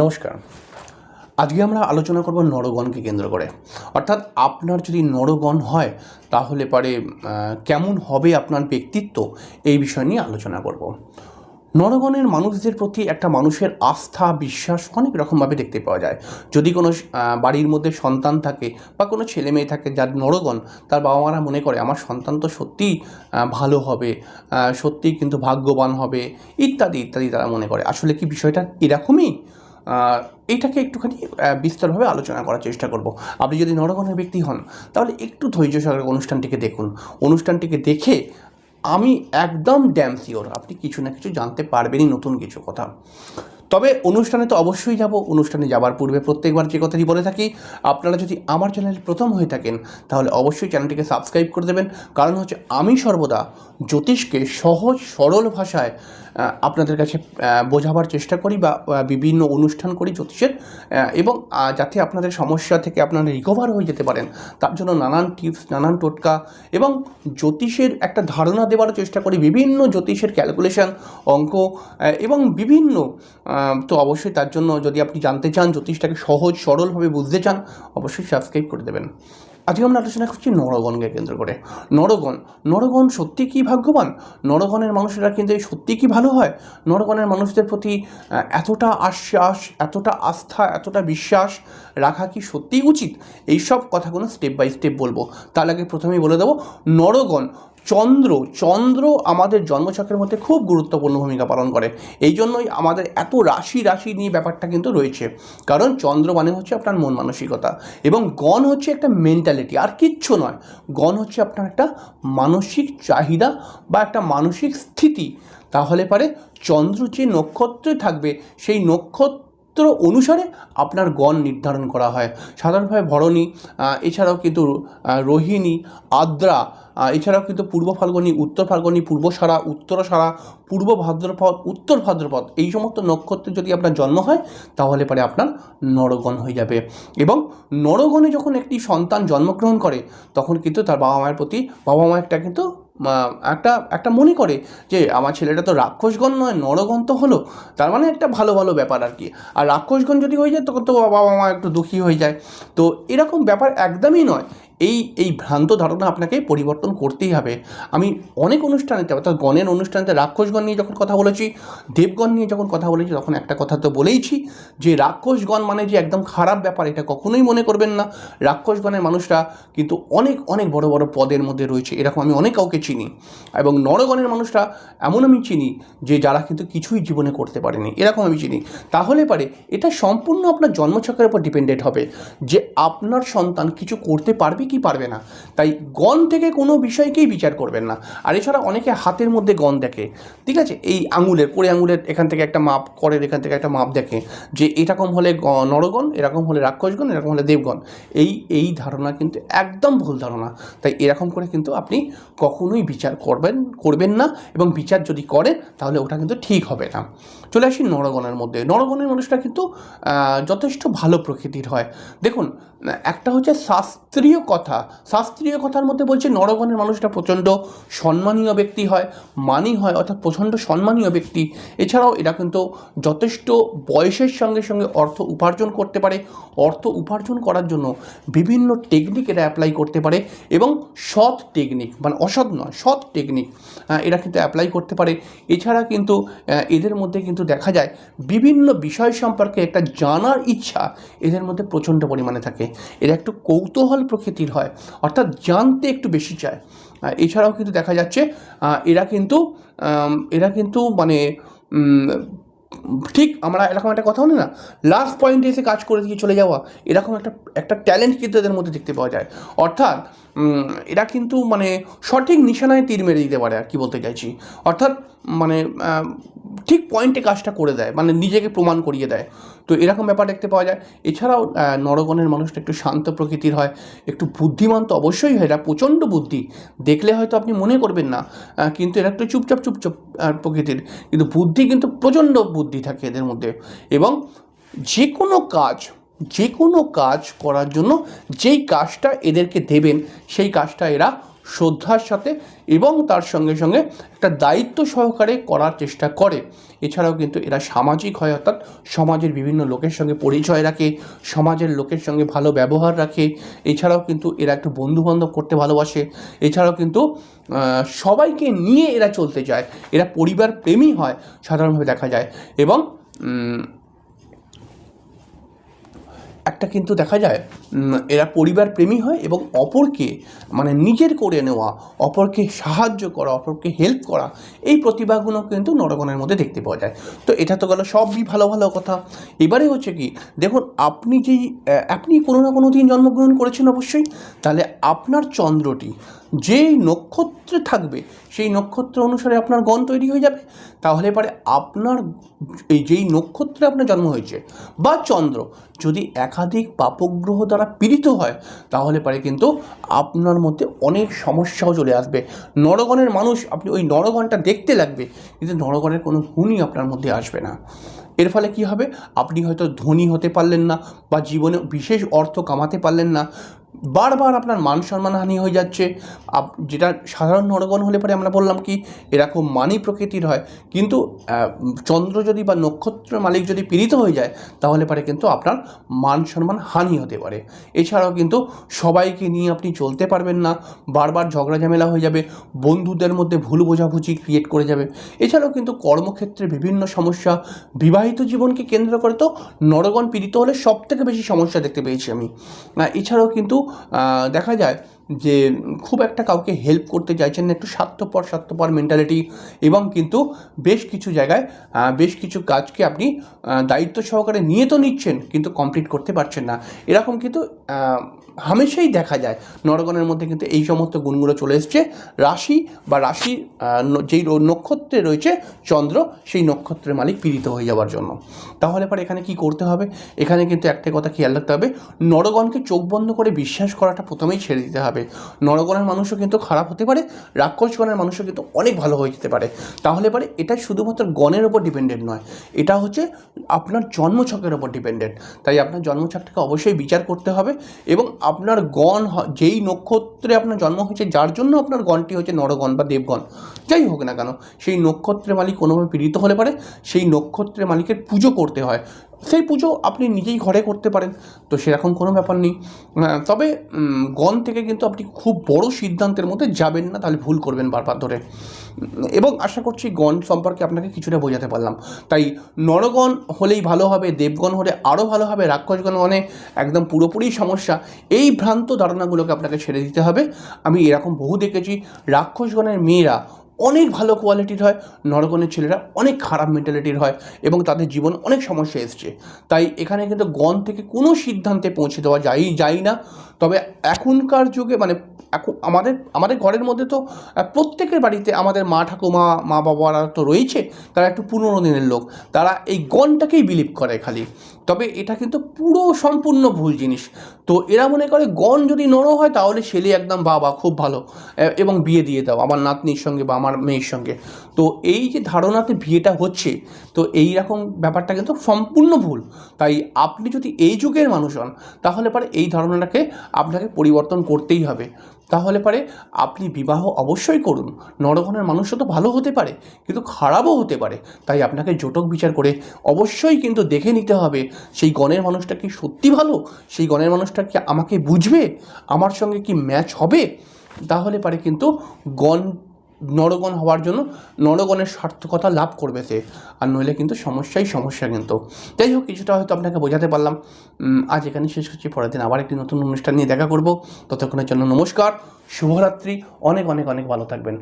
নমস্কার। আজকে আমরা আলোচনা করব নরগণকে কেন্দ্র করে। অর্থাৎ আপনার যদি নরগণ হয়, তাহলে পরে কেমন হবে আপনার ব্যক্তিত্ব এই বিষয় নিয়ে আলোচনা করব। নরগণের মানুষদের প্রতি একটা মানুষের আস্থা, বিশ্বাস অনেক রকমভাবে দেখতে পাওয়া যায়। যদি কোনো বাড়ির মধ্যে সন্তান থাকে বা কোনো ছেলে মেয়ে থাকে যার নরগণ, তার বাবা মারা মনে করে, আমার সন্তান তো সত্যিই ভালো হবে সত্যিই কিন্তু ভাগ্যবান হবে, ইত্যাদি ইত্যাদি তারা মনে করে। আসলে কি বিষয়টা এরকমই? এইটাকে একটুখানি বিস্তারভাবে আলোচনা করার চেষ্টা করব। আপনি যদি নরগণের ব্যক্তি হন, তাহলে একটু ধৈর্য সহকারে অনুষ্ঠানটিকে দেখুন। অনুষ্ঠানটিকে দেখে আমি একদম ড্যাম সিওর আপনি কিছু না কিছু জানতে পারবেনই নতুন কিছু কথা। তবে অনুষ্ঠানে তো অবশ্যই যাব। অনুষ্ঠানে যাবার পূর্বে প্রত্যেকবার যে কথাটি বলে থাকি, আপনারা যদি আমার চ্যানেল প্রথম হয়ে থাকেন, তাহলে অবশ্যই চ্যানেলটিকে সাবস্ক্রাইব করে দেবেন। কারণ হচ্ছে আমি সর্বদা জ্যোতিষকে সহজ, সরল ভাষায় আপনাদের কাছে বোঝাবার চেষ্টা করি বা বিভিন্ন অনুষ্ঠান করি জ্যোতিষের এবং যাতে আপনাদের সমস্যা থেকে আপনারা রিকভার হয়ে যেতে পারেন। তার জন্য নানান টিপস নানান টোটকা এবং জ্যোতিষের একটা ধারণা দেওয়ার চেষ্টা করি। বিভিন্ন জ্যোতিষের ক্যালকুলেশন অঙ্ক এবং বিভিন্ন তো অবশ্যই তার জন্য যদি আপনি জানতে চান, জ্যোতিষটাকে সহজ, সরলভাবে বুঝতে চান, অবশ্যই সাবস্ক্রাইব করে দেবেন। আজকে আমরা আলোচনা করছি নরগণকে কেন্দ্র করে। নরগণ নরগণ সত্যি কি ভাগ্যবান? নরগণের মানুষেরা কিন্তু সত্যি কি ভালো হয়? নরগণের মানুষদের প্রতি এতটা আশ্বাস, এতটা আস্থা, এতটা বিশ্বাস রাখা কি সত্যিই উচিত? এইসব কথাগুলো স্টেপ বাই স্টেপ বলব। তার আগে প্রথমেই বলে দেবো, নরগণ চন্দ্র চন্দ্র আমাদের জন্মচক্রের মধ্যে খুব গুরুত্বপূর্ণ ভূমিকা পালন করে। এই জন্যই আমাদের এত রাশি রাশি নিয়ে ব্যাপারটা কিন্তু রয়েছে। কারণ চন্দ্র মানে হচ্ছে আপনার মন মানসিকতা এবং গণ হচ্ছে একটা মেন্টালিটি আর কিচ্ছু নয়। গণ হচ্ছে আপনার একটা মানসিক চাহিদা বা একটা মানসিক স্থিতি। তাহলে পারে চন্দ্র যে নক্ষত্রে থাকবে, সেই নক্ষত্র নক্ষত্র অনুসারে আপনার গণ নির্ধারণ করা হয়। সাধারণভাবে ভরণী এছাড়াও কিন্তু রোহিণী, আদ্রা এছাড়াও কিন্তু পূর্ব ফাল্গুনী, উত্তর ফাল্গুনী, পূর্ব সারা, উত্তর সারা, পূর্ব ভাদ্রপদ, উত্তর ভাদ্রপদ এই সমস্ত নক্ষত্রে যদি আপনার জন্ম হয়, তাহলে পরে আপনার নরগণ হয়ে যাবে। এবং নরগণে যখন একটি সন্তান জন্মগ্রহণ করে, তখন কিন্তু তার বাবা মায়ের প্রতি বাবা মায়েরটা কিন্তু একটা একটা মনে করে যে আমার ছেলেটা তো রাক্ষসগণ নয়, নরগণ তো হলো। তার মানে একটা ভালো ভালো ব্যাপার আর কি। আর রাক্ষসগণ যদি হয়ে যায়, তখন তো বাবা মা একটু দুঃখী হয়ে যায়। তো এরকম ব্যাপার একদমই নয়। এই এই ভ্রান্ত ধারণা আপনাকে পরিবর্তন করতেই হবে। আমি অনেক অনুষ্ঠানেতে অর্থাৎ গণের অনুষ্ঠানেতে রাক্ষসগণ নিয়ে যখন কথা বলেছি, দেবগণ নিয়ে যখন কথা বলেছি, তখন একটা কথা তো বলেইছি যে, রাক্ষসগণ মানে যে একদম খারাপ ব্যাপার, এটা কখনোই মনে করবেন না। রাক্ষসগণের মানুষরা কিন্তু অনেক অনেক বড় বড় পদের মধ্যে রয়েছে। এরকম আমি অনেক কাউকে চিনি এবং নরগণের মানুষরা এমন আমি চিনি যে, যারা কিন্তু কিছুই জীবনে করতে পারেনি। এরকম আমি চিনি। তাহলে পারে, এটা সম্পূর্ণ আপনার জন্মচক্রের উপর ডিপেন্ডেন্ট হবে যে, আপনার সন্তান কিছু করতে পারবে কি পারবে না। তাই গণ থেকে কোনো বিষয়কেই বিচার করবেন না। আর এছাড়া অনেকে হাতের মধ্যে গণ দেখে। ঠিক আছে? এই আঙুলের কোড়ে আঙুলের এখান থেকে একটা মাপ করের এখান থেকে একটা মাপ দেখে যে এরকম হলে নরগণ এরকম হলে রাক্ষসগণ এরকম হলে দেবগণ। এই এই ধারণা কিন্তু একদম ভুল ধারণা। তাই এরকম করে কিন্তু আপনি কখনোই বিচার করবেন করবেন না এবং বিচার যদি করেন, তাহলে ওটা কিন্তু ঠিক হবে না। চলে আসি নরগণের মধ্যে। নরগণের মানুষটা কিন্তু যথেষ্ট ভালো প্রকৃতির হয়। দেখুন, একটা হচ্ছে শাস্ত্রীয় কথা শাস্ত্রীয় কথার মধ্যে বলছে, নরগণের মানুষটা প্রচণ্ড সম্মানীয় ব্যক্তি হয়, মানি হয়, অর্থাৎ প্রচণ্ড সম্মানীয় ব্যক্তি। এছাড়াও এরা কিন্তু যথেষ্ট বয়সের সঙ্গে সঙ্গে অর্থ উপার্জন করতে পারে। অর্থ উপার্জন করার জন্য বিভিন্ন টেকনিক এরা অ্যাপ্লাই করতে পারে এবং সৎ টেকনিক মানে অসৎ নয়, সৎ টেকনিক এরা কিন্তু অ্যাপ্লাই করতে পারে। এছাড়া কিন্তু এদের মধ্যে কিন্তু দেখা যায়, বিভিন্ন বিষয় সম্পর্কে একটা জানার ইচ্ছা এদের মধ্যে প্রচণ্ড পরিমাণে থাকে। এরা একটু কৌতূহল প্রকৃতির হয়। অর্থাৎ জানতে একটু বেশি চায়। এছাড়াও কিন্তু দেখা যাচ্ছে এরা কিন্তু এরা কিন্তু মানে ঠিক আমরা এরকম একটা কথা বলি না লাস্ট পয়েন্টে এসে কাজ করে দিয়ে চলে যাওয়া, এরকম একটা একটা ট্যালেন্ট কিন্তু এদের মধ্যে দেখতে পাওয়া যায়। অর্থাৎ এরা কিন্তু মানে সঠিক নিশানায় তীর মেরে দিতে পারে আর কি বলতে চাইছি। অর্থাৎ মানে ঠিক পয়েন্টে কাজটা করে দেয় মানে নিজেকে প্রমাণ করিয়ে দেয়। তো এরকম ব্যাপার দেখতে পাওয়া যায়। এছাড়াও নরগণের মানুষটা একটু শান্ত প্রকৃতির হয়, একটু বুদ্ধিমান তো অবশ্যই হয়, এরা প্রচণ্ড বুদ্ধি। দেখলে হয়তো আপনি মনে করবেন না কিন্তু এরা একটু চুপচাপ চুপচাপ প্রকৃতির। কিন্তু বুদ্ধি কিন্তু প্রচণ্ড বুদ্ধি থাকে এদের মধ্যে। এবং যে কোনো কাজ যে কোনো কাজ করার জন্য যেই কাজটা এদেরকে দেবেন, সেই কাজটা এরা শ্রদ্ধার সাথে এবং তার সঙ্গে সঙ্গে একটা দায়িত্ব সহকারে করার চেষ্টা করে। এছাড়াও কিন্তু এরা সামাজিক হয়, অর্থাৎ সমাজের বিভিন্ন লোকের সঙ্গে পরিচয় রাখে, সমাজের লোকের সঙ্গে ভালো ব্যবহার রাখে। এছাড়াও কিন্তু এরা একটু বন্ধুবান্ধব করতে ভালোবাসে। এছাড়াও কিন্তু সবাইকে নিয়ে এরা চলতে চায় এরা পরিবার প্রেমী হয়, সাধারণভাবে দেখা যায়। এবং একটা কিন্তু দেখা যায় এরা পরিবার প্রেমী হয় এবং অপরকে মানে নিজের করে নেওয়া, অপরকে সাহায্য করা, অপরকে হেল্প করা, এই প্রতিভাগুলো কিন্তু নরগণের মধ্যে দেখতে পাওয়া যায়। তো এটা তো গেল সবই ভালো ভালো কথা। এবারে হচ্ছে কি, দেখুন আপনি যেই আপনি কোনো না কোনো দিন জন্মগ্রহণ করেছেন অবশ্যই, তাহলে আপনার চন্দ্রটি যেই নক্ষত্রে থাকবে, সেই নক্ষত্র অনুসারে আপনার গণ তৈরি হয়ে যাবে। তাহলে পরে আপনার, এই যেই নক্ষত্রে আপনার জন্ম হয়েছে বা চন্দ্র, যদি একাধিক পাপগ্রহ দ্বারা পীড়িত হয়, তাহলে পরে কিন্তু আপনার মধ্যে অনেক সমস্যাও চলে আসবে। নরগণের মানুষ, আপনি ওই নরগণটা দেখতে লাগবে, কিন্তু নরগণের কোনো গুণই আপনার মধ্যে আসবে না। এর ফলে কি হবে? আপনি হয়তো ধনী হতে পারলেন না বা জীবনে বিশেষ অর্থ কামাতে পারলেন না। বারবার আপনার মান সম্মান হানি হয়ে যাচ্ছে। যেটা সাধারণ নরগণ হলে পরে আমরা বললাম কি, এরকম মানি প্রকৃতির হয়। কিন্তু চন্দ্র যদি বা নক্ষত্র মালিক যদি পীড়িত হয়ে যায়, তাহলে পরে কিন্তু আপনার মান সম্মান হানি হতে পারে। এছাড়াও কিন্তু সবাইকে নিয়ে আপনি চলতে পারবেন না। বারবার ঝগড়া ঝামেলা হয়ে যাবে, বন্ধুদের মধ্যে ভুল বোঝাবুঝি ক্রিয়েট করে যাবে। এছাড়াও কিন্তু কর্মক্ষেত্রে বিভিন্ন সমস্যা, বিবাহিত জীবনকে কেন্দ্র করে তো নরগণ পীড়িত হলে সব থেকে বেশি সমস্যা দেখতে পেয়েছি আমি। এছাড়াও কিন্তু দেখা যায় যে খুব একটা কাউকে হেল্প করতে চাইছেন না, একটু স্বার্থপর স্বার্থপর মেন্টালিটি এবং কিন্তু বেশ কিছু জায়গায় বেশ কিছু কাজকে আপনি দায়িত্ব সহকারে নিয়ে তো নিচ্ছেন কিন্তু কমপ্লিট করতে পারছেন না। এরকম কিন্তু হামেশাই দেখা যায়। নরগণের মধ্যে কিন্তু এই সমস্ত গুণগুলো চলে এসছে। রাশি বা রাশির যেই নক্ষত্রে রয়েছে চন্দ্র, সেই নক্ষত্রের মালিক পীড়িত হয়ে যাওয়ার জন্য। তাহলে পরে এখানে কি করতে হবে? এখানে কিন্তু একটা কথা খেয়াল রাখতে হবে। নরগণকে চোখ বন্ধ করে বিশ্বাস করাটা প্রথমেই ছেড়ে দিতে হবে। নরগণের মানুষও কিন্তু খারাপ হতে পারে, রাক্ষসগণের মানুষও কিন্তু অনেক ভালো হয়ে যেতে পারে। তাহলে পরে এটা শুধুমাত্র গণের ওপর ডিপেন্ডেন্ট নয়, এটা হচ্ছে আপনার জন্মছকের ওপর ডিপেন্ডেন্ট। তাই আপনার জন্মছকটাকে অবশ্যই বিচার করতে হবে এবং আপনার গণ যেই নক্ষত্রে আপনার জন্ম হয়েছে, যার জন্য আপনার গণটি হচ্ছে নরগণ বা দেবগণ। যাই হোক না কেন, সেই নক্ষত্রের মালিক কোনোভাবে পীড়িত হলে পারে, সেই নক্ষত্রের মালিকের পুজো করতে হয়। সেই পুজো আপনি নিজেই ঘরে করতে পারেন। তো সেরকম কোনো ব্যাপার নেই। তবে গণ থেকে কিন্তু আপনি খুব বড় সিদ্ধান্তের মধ্যে যাবেন না, তাহলে ভুল করবেন বারবার ধরে। এবং আশা করছি গণ সম্পর্কে আপনাকে কিছুটা বোঝাতে পারলাম। তাই নরগণ হলেই ভালো হবে, দেবগণ হলে আরও ভালো হবে, রাক্ষসগণ গণে একদম পুরোপুরি সমস্যা। এই ভ্রান্ত ধারণাগুলোকে আপনাকে ছেড়ে দিতে হবে। আমি এরকম বহু দেখেছি, রাক্ষসগণের মেয়েরা অনেক ভালো কোয়ালিটির হয় নরগণের ছেলেরা অনেক খারাপ মেন্টালিটির হয় এবং তাদের জীবন অনেক সমস্যা এসছে। তাই এখানে কিন্তু গণ থেকে কোনো সিদ্ধান্তে পৌঁছে দেওয়া যাই যাই না। তবে এখনকার যুগে মানে এখন আমাদের আমাদের ঘরের মধ্যে তো প্রত্যেকের বাড়িতে আমাদের মা ঠাকুমা, মা বাবারা তো রয়েছে, তারা একটু পুরনো দিনের লোক। তারা এই গণটাকেই বিলিভ করে খালি। তবে এটা কিন্তু পুরো সম্পূর্ণ ভুল জিনিস। তো এরা মনে করে গণ যদি নড়ো হয়, তাহলে ছেলে একদম বাবা, খুব ভালো। এবং বিয়ে দিয়ে দাও, আমার নাতনির সঙ্গে বা আমার মেয়ের সঙ্গে। তো এই যে ধারণাতে বিয়েটা হচ্ছে, তো এই রকম ব্যাপারটা কিন্তু সম্পূর্ণ ভুল। তাই আপনি যদি এই যুগের মানুষ হন, তাহলে পরে এই ধারণাটাকে আপনাকে পরিবর্তন করতেই হবে। তাহলে পারে আপনি বিবাহ অবশ্যই করুন। নরগণের মানুষও তো ভালো হতে পারে, কিন্তু খারাপও হতে পারে। তাই আপনাকে জোটক বিচার করে অবশ্যই কিন্তু দেখে নিতে হবে, সেই গণের মানুষটা কি সত্যি ভালো? সেই গণের মানুষটা কি আমাকে বুঝবে? আমার সঙ্গে কি ম্যাচ হবে? তাহলে পারে কিন্তু গণ নরগণ হওয়ার জন্য নরগণের সার্থকতা লাভ করবে সে। আর নইলে কিন্তু সমস্যাই সমস্যা কিন্তু। যাই হোক, কিছুটা হয়তো আপনাকে বোঝাতে পারলাম। আজ এখানে শেষ করছি। পরের দিন আবার একটি নতুন অনুষ্ঠান নিয়ে দেখা করব। ততক্ষণের জন্য নমস্কার, শুভরাত্রি। অনেক অনেক অনেক ভালো থাকবেন।